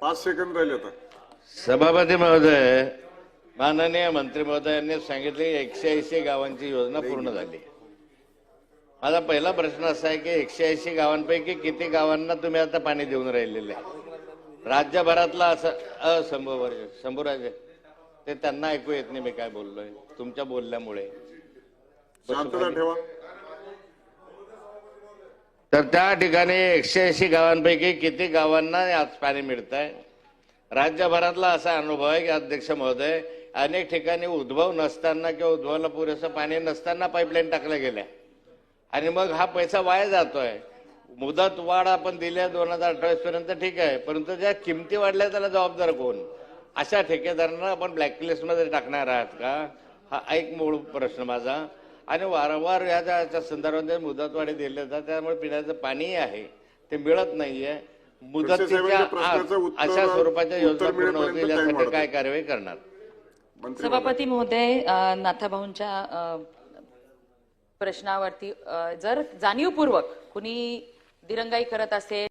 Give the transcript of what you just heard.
पाच सेकंद राहिले आता. सभापती महोदय माननीय मंत्री महोदयांनी सांगितले एकशे ऐंशी गावांची योजना पूर्ण झाली. माझा पहिला प्रश्न असा आहे की एकशे ऐंशी गावांपैकी किती गावांना तुम्ही आता पाणी देऊन राहिलेले? आहे? राज्यभरातला असं असंभव शंभूराजे ते त्यांना ऐकू येत नाही मी काय बोललोय तुमच्या बोलल्यामुळे. शांतता ठेवा. तर त्या ठिकाणी एकशे ऐंशी गावांपैकी किती गावांना आज पाणी मिळत आहे राज्यभरातला असा अनुभव आहे की अध्यक्ष महोदय अनेक ठिकाणी उद्भव नसताना किंवा उद्भवाला पुरेसं पाणी नसताना पाईपलाईन टाकल्या गेल्या. आणि मग हा पैसा वाया जातोय. मुदत वाढ आपण दिल्या दोन हजार अठ्ठावीस पर्यंत ठीक आहे परंतु ज्या किमती वाढल्या त्याला जबाबदार कोण? अशा ठेकेदारांना आपण ब्लॅकलिस्टमध्ये टाकणार आहात का? हा एक मूळ प्रश्न माझा. आणि वारंवार या ज्या संदर्भात मुदतवाढी दिल्या जातात त्यामुळे पिण्याचं पाणी आहे. ते मिळत नाहीये. मुदतीच्या अशा स्वरूपाच्या योजना पूर्ण होतील यासाठी. काय कारवाई करणार? सभापती महोदय. नाथाभाऊंच्या प्रश्नावरती जर जाणीवपूर्वक कुणी दिरंगाई करत असेल